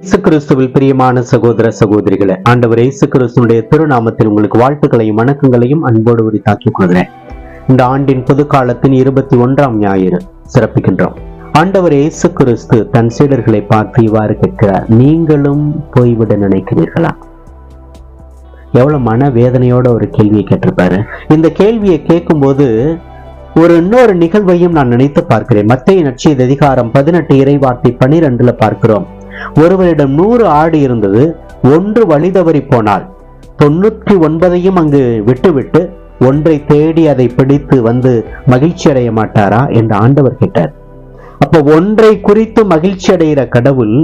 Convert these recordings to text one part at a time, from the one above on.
இயேசு கிறிஸ்துவில் பிரியமான சகோதர சகோதரிகளை ஆண்டவர் இயேசு கிறிஸ்துடைய திருநாமத்தில் உங்களுக்கு வாழ்த்துக்களையும் வணக்கங்களையும் அன்போடு உரித்தாக்கிக் கொள்கிறேன். இந்த ஆண்டின் பொது காலத்தின் இருபத்தி ஒன்றாம் ஞாயிறு சிறப்பிக்கின்றோம். ஆண்டவர் இயேசு கிறிஸ்து தன் சீடர்களை பார்த்து இவ்வாறு கேட்கிறார் நீங்களும் போய்விட நினைக்கிறீர்களா? எவ்வளவு மன வேதனையோட ஒரு கேள்வியை கேட்டிருப்பாரு. இந்த கேள்வியை கேட்கும்போது ஒரு இன்னொரு நிகழ்வையும் நான் நினைத்து பார்க்கிறேன். மத்திய நட்சியது அதிகாரம் பதினெட்டு இறைவார்த்தை பனிரெண்டுல பார்க்கிறோம். ஒருவரிடம் நூறு ஆடு இருந்தது ஒன்று வழி தவறி போனால் தொண்ணூற்றி ஒன்பதையும் அங்கு விட்டுவிட்டு ஒன்றை தேடி அதை பிடித்து வந்து மகிழ்ச்சி அடைய மாட்டாரா என்று ஆண்டவர் கேட்டார். அப்ப ஒன்றை குறித்து மகிழ்ச்சி அடைகிற கடவுள்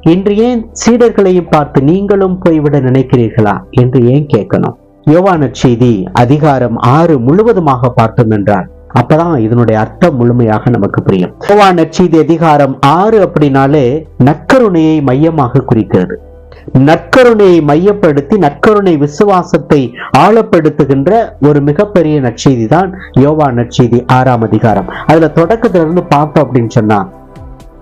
இன்று ஏன் சீடர்களையும் பார்த்து நீங்களும் போய்விட நினைக்கிறீர்களா என்று ஏன் கேட்கணும்? யோவான செய்தி அதிகாரம் ஆறு முழுவதுமாக பார்த்தோம் என்றார் அப்பதான் இதனுடைய அர்த்தம் முழுமையாக நமக்கு புரியும். யோவா நற்செய்தி அதிகாரம் ஆறு அப்படின்னாலே நற்கருணையை மையமாக குறிக்கிறது. நற்கருணையை மையப்படுத்தி நற்கருணை விசுவாசத்தை ஆழப்படுத்துகின்ற ஒரு மிகப்பெரிய நற்செய்தி தான் யோவா நற்செய்தி ஆறாம் அதிகாரம். அதுல தொடக்கத்துல இருந்து பார்த்தோம் அப்படின்னு சொன்னா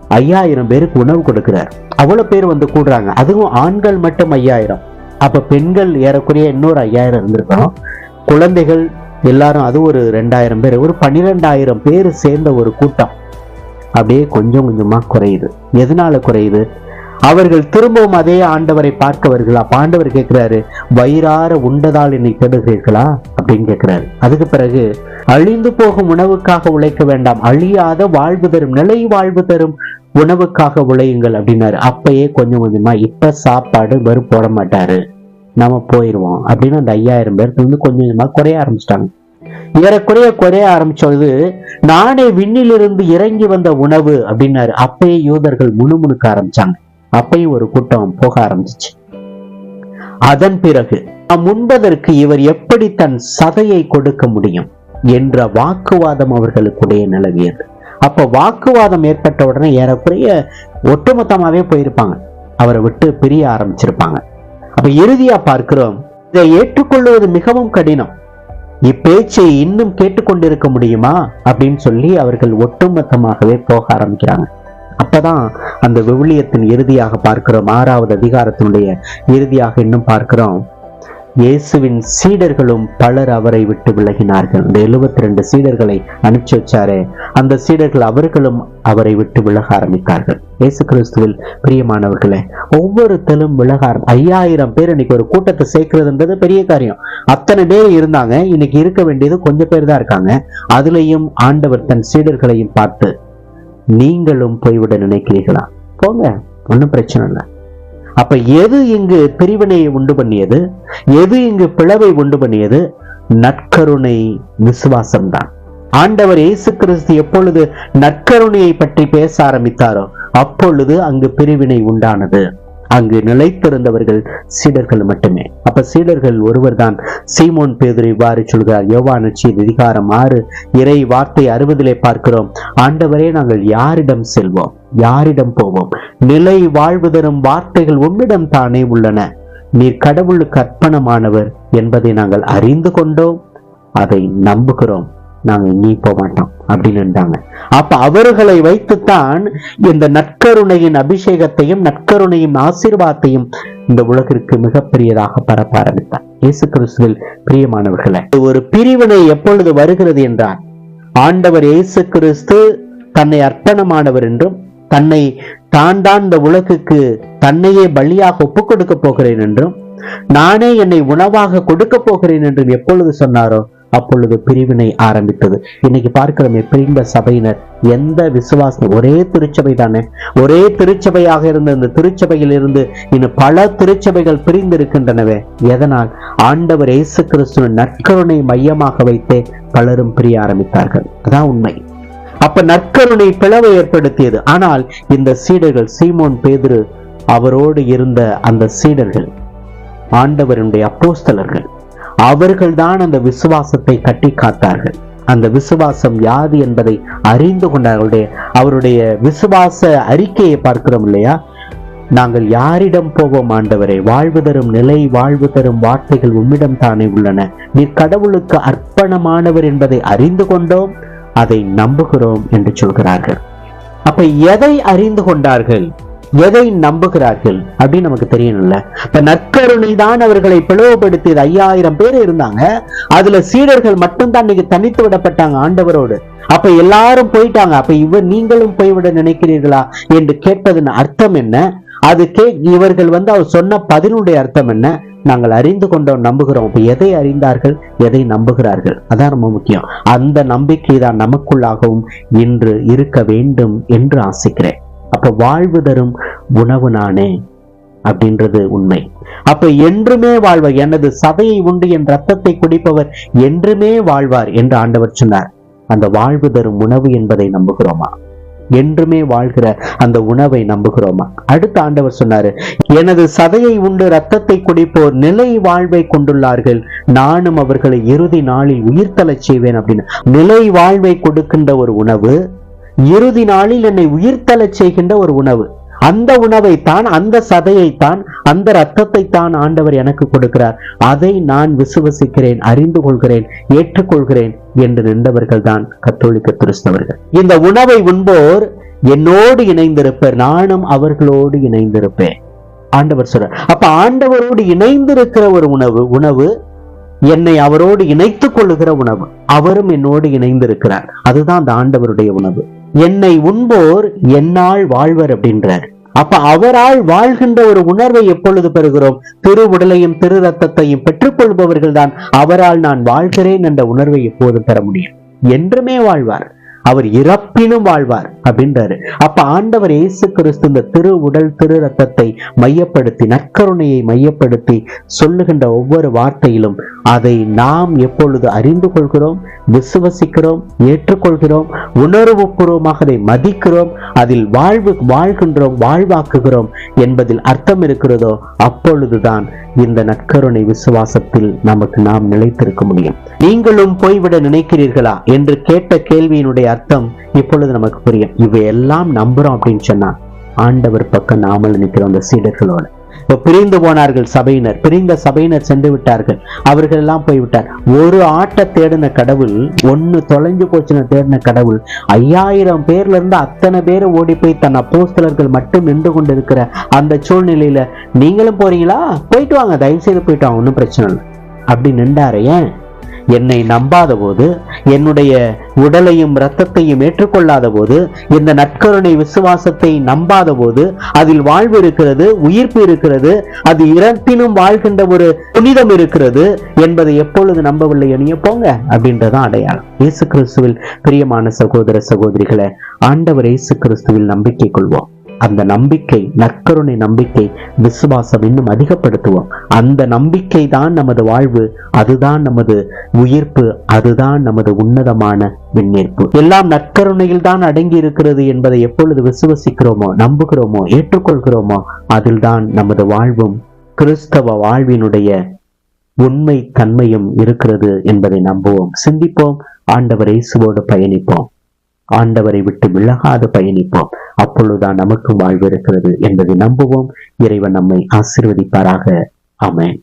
ஐயாயிரம் பேருக்கு உணவு கொடுக்கிறார். அவ்வளவு பேர் வந்து கூடுறாங்க. அதுவும் ஆண்கள் மட்டும் ஐயாயிரம். அப்ப பெண்கள் ஏறக்குறைய இன்னொரு ஐயாயிரம் இருந்திருக்கணும். குழந்தைகள் எல்லாரும் அது ஒரு ரெண்டாயிரம் பேர் ஒரு பன்னிரெண்டாயிரம் பேர் சேர்ந்த ஒரு கூட்டம். அப்படியே கொஞ்சம் கொஞ்சமாக குறையுது. எதனால குறையுது? அவர்கள் திரும்பவும் அதே ஆண்டவரை பார்க்க வருகிறா பாண்டவர் கேட்கிறாரு வயிறார உண்டதால் என்னை தேடுகிறீர்களா? அப்படின்னு கேட்கிறாரு. அதுக்கு பிறகு அழிந்து போகும் உணவுக்காக உழைக்க வேண்டாம். அழியாத வாழ்வு தரும் நிலை வாழ்வு தரும் உணவுக்காக உழையுங்கள் அப்படின்னாரு. அப்பயே கொஞ்சம் கொஞ்சமா இப்ப சாப்பாடு வெறும் போட மாட்டாரு. நம்ம போயிடுவோம் அப்படின்னு அந்த ஐயாயிரம் பேருக்கு வந்து கொஞ்சம் கொஞ்சமா குறைய ஆரம்பிச்சிட்டாங்க. ஏறக்குறைய குறைய ஆரம்பிச்சது நானே விண்ணிலிருந்து இறங்கி வந்த உணவு அப்படின்னாரு. அப்பயே யூதர்கள் முணுமுணுக்க ஆரம்பிச்சாங்க. அப்பயும் ஒரு கூட்டம் போக ஆரம்பிச்சிச்சு. அதன் பிறகு முன்பதற்கு இவர் எப்படி தன் சதையை கொடுக்க முடியும் என்ற வாக்குவாதம் அவர்களுக்குடைய நிலவியது. அப்ப வாக்குவாதம் ஏற்பட்ட உடனே ஏறக்குறைய ஒட்டுமொத்தமாவே போயிருப்பாங்க. அவரை விட்டு பிரிய ஆரம்பிச்சிருப்பாங்க. அப்ப இறுதியா பார்க்கிறோம். இதை ஏற்றுக்கொள்வது மிகவும் கடினம். இப்பேச்சை இன்னும் கேட்டுக்கொண்டிருக்க முடியுமா? அப்படின்னு சொல்லி அவர்கள் ஒட்டுமொத்தமாகவே போக ஆரம்பிக்கிறாங்க. அப்பதான் அந்த விவிலியத்தின் இறுதியாக பார்க்கிறோம். ஆறாவது அதிகாரத்தினுடைய இறுதியாக இன்னும் பார்க்கிறோம். இயேசுவின் சீடர்களும் பலர் அவரை விட்டு விலகினார்கள். இந்த எழுபத்தி ரெண்டு சீடர்களை அனுப்பிச்சு வச்சாரே அந்த சீடர்கள் அவர்களும் அவரை விட்டு விலக ஆரம்பித்தார்கள். இயேசு கிறிஸ்துவில் பிரியமானவர்களே ஒவ்வொருத்தரும் விலக ஆரம் ஐயாயிரம் பேர் இன்னைக்கு ஒரு கூட்டத்தை சேர்க்கிறதுன்றது பெரிய காரியம். அத்தனை பேர் இருந்தாங்க இன்னைக்கு இருக்க வேண்டியது கொஞ்சம் பேர் தான் இருக்காங்க. அதுலயும் ஆண்டவர் தன் சீடர்களையும் பார்த்து நீங்களும் போய்விட நினைக்கிறீர்களா? போங்க ஒன்றும் பிரச்சனை இல்லை. அப்ப எது இங்கு பிரிவினையை உண்டு பண்ணியது? எது இங்கு பிளவை உண்டு பண்ணியது? நற்கருணை விசுவாசம்தான். ஆண்டவர் இயேசு கிறிஸ்து எப்பொழுது நற்கருணையை பற்றி பேச ஆரம்பித்தாரோ அப்பொழுது அங்கு பிரிவினை உண்டானது. அங்கு நிலைத்திருந்தவர்கள் சீடர்கள் மட்டுமே. அப்ப சீடர்கள் ஒருவர்தான். சீமோன் பேதுரு இவ்வாறு சொல்கிறார். யோவான செய்தி அதிகாரம் ஆறு இறை வார்த்தை அறுபதிலே பார்க்கிறோம். ஆண்டவரே நாங்கள் யாரிடம் செல்வோம்? யாரிடம் போவோம்? நிலை வாழ்வு தரும் வார்த்தைகள் உம்மிடம் தானே உள்ளன. நீர் கடவுளுக்கு அர்ப்பணமானவர் என்பதை நாங்கள் அறிந்து கொண்டோம். அதை நம்புகிறோம். நாங்க நீ போக மாட்டோம். அப்படின்னு அப்ப அவர்களை வைத்துத்தான் இந்த நற்கருணையின் அபிஷேகத்தையும் நற்கருணையின் ஆசீர்வாதத்தையும் இந்த உலகிற்கு மிகப்பெரியதாக பரப்ப ஆரம்பித்தார். இயேசு கிறிஸ்துவில் பிரியமானவர்களை ஒரு பிரிவினை எப்பொழுது வருகிறது என்றார் ஆண்டவர் இயேசு கிறிஸ்து தன்னை அர்ப்பணமானவர் என்றும் தன்னை தான் தான் இந்த உலகுக்கு தன்னையே பலியாக ஒப்புக் கொடுக்க போகிறேன் என்றும் நானே என்னை உணவாக கொடுக்க போகிறேன் என்றும் எப்பொழுது சொன்னாரோ அப்பொழுது பிரிவினை ஆரம்பித்தது. இன்னைக்கு பார்க்கிறோமே பிரிந்த சபையினர் எந்த விசுவாசம்? ஒரே திருச்சபை தானே. ஒரே திருச்சபையாக இருந்த இந்த திருச்சபையில் இருந்து இன்னும் பல திருச்சபைகள் பிரிந்து இருக்கின்றனவே எதனால்? ஆண்டவர் இயேசு கிறிஸ்துவின் நற்கருணை மையமாக வைத்தே பலரும் பிரிய ஆரம்பித்தார்கள். அதான் உண்மை. அப்ப நற்கருணை பிளவை ஏற்படுத்தியது. ஆனால் இந்த சீடர்கள் சீமோன் பேதுரு அவரோடு இருந்த அந்த சீடர்கள் ஆண்டவருடைய அப்போஸ்தலர்கள் அவர்கள்தான் அந்த விசுவாசத்தை கட்டி காத்தார்கள். அந்த விசுவாசம் யாது என்பதை அறிந்து கொண்டார்களுடைய அவருடைய விசுவாச அறிக்கையை பார்க்கிறோம் இல்லையா? நாங்கள் யாரிடம் போவோம் ஆண்டவரே? வாழ்வு தரும் நிலை வாழ்வு தரும் வார்த்தைகள் உம்மிடம் தானே உள்ளன. நீர் கடவுளுக்கு அர்ப்பணமானவர் என்பதை அறிந்து கொண்டோம். அதை நம்புகிறோம் என்று சொல்கிறார்கள். அப்ப எதை அறிந்து கொண்டார்கள்? எதை நம்புகிறார்கள்? அப்படின்னு நமக்கு தெரியணும்ல. இப்ப நற்கருணை தான் அவர்களை பிளவுபடுத்தியது ஐயாயிரம் பேர் இருந்தாங்க. அதுல சீடர்கள் மட்டும்தான் இன்னைக்கு தனித்து விடப்பட்டாங்க ஆண்டவரோடு. அப்ப எல்லாரும் போயிட்டாங்க. அப்ப இவர் நீங்களும் போய்விட நினைக்கிறீர்களா? என்று கேட்பதன் அர்த்தம் என்ன? அதுக்கே இவர்கள் வந்து அவர் சொன்ன பதிலுடைய அர்த்தம் என்ன? நாங்கள் அறிந்து கொண்டோம் நம்புகிறோம். எதை அறிந்தார்கள்? எதை நம்புகிறார்கள்? அதான் ரொம்ப முக்கியம். அந்த நம்பிக்கை தான் நமக்குள்ளாகவும் இன்று இருக்க வேண்டும் என்று ஆசிக்கிறேன். அப்ப வாழ்வு தரும் உணவு நானே அப்படின்றது உண்மை. அப்ப என்றுமே வாழ்வர் எனது சதையை உண்டு என் ரத்தத்தை குடிப்பவர் என்றுமே வாழ்வார் என்று ஆண்டவர் சொன்னார். அந்த வாழ்வு தரும் உணவு என்பதை நம்புகிறோமா? என்றுமே வாழ்கிற அந்த உணவை நம்புகிறோமா? அடுத்த ஆண்டவர் சொன்னாரு எனது சதையை உண்டு ரத்தத்தை குடிப்போர் நிலை வாழ்வை கொண்டுள்ளார்கள். நானும் அவர்களை இறுதி நாளில் உயிர்த்தலச் செய்வேன் அப்படின்னு. நிலை வாழ்வை கொடுக்கின்ற ஒரு உணவு இறுதி நாளில் என்னை உயிர்த்தலச் செய்கின்ற ஒரு உணவு. அந்த உணவை தான் அந்த சதையை தான் அந்த ரத்தத்தை தான் ஆண்டவர் எனக்கு கொடுக்கிறார். அதை நான் விசுவசிக்கிறேன் அறிந்து கொள்கிறேன் ஏற்றுக்கொள்கிறேன் என்று நின்றவர்கள் தான் கத்தோலிக்க கிறிஸ்தவர்கள். இந்த உணவை உண்போர் என்னோடு இணைந்திருப்பேன் நானும் அவர்களோடு இணைந்திருப்பேன். ஆண்டவர் சொல்ற அப்ப ஆண்டவரோடு இணைந்திருக்கிற ஒரு உணவு உணவு என்னை அவரோடு இணைத்துக் கொள்ளுகிற உணவு அவரும் என்னோடு இணைந்திருக்கிறார். அதுதான் அந்த ஆண்டவருடைய உணவு. என்னை உண்போர் என்னால் வாழ்வர் அப்படின்றார். அப்ப அவரால் வாழ்கின்ற ஒரு உணர்வை எப்பொழுது பெறுகிறோம்? திரு உடலையும் திரு ரத்தத்தையும் பெற்றுக்கொள்பவர்கள் தான் அவரால் நான் வாழ்கிறேன் என்ற உணர்வை எப்போது பெற முடியும். என்றுமே வாழ்வார். அவர் இறப்பினும் வாழ்வார் அப்படின்றாரு. அப்ப ஆண்டவர் இயேசு கிறிஸ்து இந்த திரு உடல் திரு ரத்தத்தை மையப்படுத்தி நற்கருணையை மையப்படுத்தி சொல்லுகின்ற ஒவ்வொரு வார்த்தையிலும் அதை நாம் எப்பொழுது அறிந்து கொள்கிறோம் விசுவசிக்கிறோம் ஏற்றுக்கொள்கிறோம் உணர்வு பூர்வமாக அதை மதிக்கிறோம் அதில் வாழ்வு வாழ்கின்றோம் வாழ்வாக்குகிறோம் என்பதில் அர்த்தம் இருக்கிறதோ அப்பொழுதுதான் இந்த நற்கருணை விசுவாசத்தில் நமக்கு நாம் நிலைத்திருக்க முடியும். நீங்களும் போய்விட நினைக்கிறீர்களா என்று கேட்ட கேள்வியினுடைய அர்த்தம் இப்பொழுது நமக்கு புரியும். இவையெல்லாம் நம்புறோம் அப்படின்னு சொன்னா ஆண்டவர் பக்கம் நாமல் நிற்கிறோம் அந்த சீடர்களோட. இப்ப பிரிந்து போனார்கள் சபையினர். பிரிந்த சபையினர் சென்று விட்டார்கள். அவர்கள் எல்லாம் போய்விட்டார். ஒரு ஆட்டை தேடின கடவுள் ஒன்னு தொலைஞ்சு போச்சுன்னு தேடின கடவுள் ஐயாயிரம் பேர்ல இருந்து அத்தனை பேரை ஓடி போய் தன் அப்போஸ்தலர்கள் மட்டும் நின்று கொண்டு இருக்கிற அந்த சூழ்நிலையில நீங்களும் போறீங்களா? போயிட்டு வாங்க தயவு செய்து போயிட்டு வாங்க ஒன்றும் பிரச்சனை இல்லை. அப்படி நின்றாரு ஏன்? என்னை நம்பாத போது என்னுடைய உடலையும் இரத்தத்தையும் ஏற்றுக்கொள்ளாத போது இந்த நற்கருணை விசுவாசத்தை நம்பாத போது அதில் வாழ்வு இருக்கிறது உயிர்ப்பு இருக்கிறது அது இறப்பினும் வாழ்கின்ற ஒரு புனிதம் இருக்கிறது என்பதை எப்பொழுது நம்பவில்லை எனிய போங்க அப்படின்றதான் அடையாளம். இயேசு கிறிஸ்துவில் பிரியமான சகோதர சகோதரிகளை ஆண்டவர் இயேசு கிறிஸ்துவில் நம்பிக்கை கொள்வோம். அந்த நம்பிக்கை நற்கருணை நம்பிக்கை விசுவாசம் இன்னும் அதிகப்படுத்துவோம். அந்த நம்பிக்கை தான் நமது வாழ்வு அதுதான் நமது உயிர்ப்பு அதுதான் நமது உன்னதமான விண்ணேற்பு. எல்லாம் நற்கருணையில் தான் அடங்கி இருக்கிறது என்பதை எப்பொழுது விசுவசிக்கிறோமோ நம்புகிறோமோ ஏற்றுக்கொள்கிறோமோ அதில்தான் நமது வாழ்வும் கிறிஸ்தவ வாழ்வினுடைய உண்மை தன்மையும் இருக்கிறது என்பதை நம்புவோம். சிந்திப்போம். ஆண்டவர் இயேசுவோடு பயணிப்போம். ஆண்டவரை விட்டு விலகாது பயணிப்போம். அப்பொழுதுதான் நமக்கு வாழ்வு இருக்கிறது என்பதை நம்புவோம். இறைவன் நம்மை ஆசீர்வதிப்பாராக. அமேன்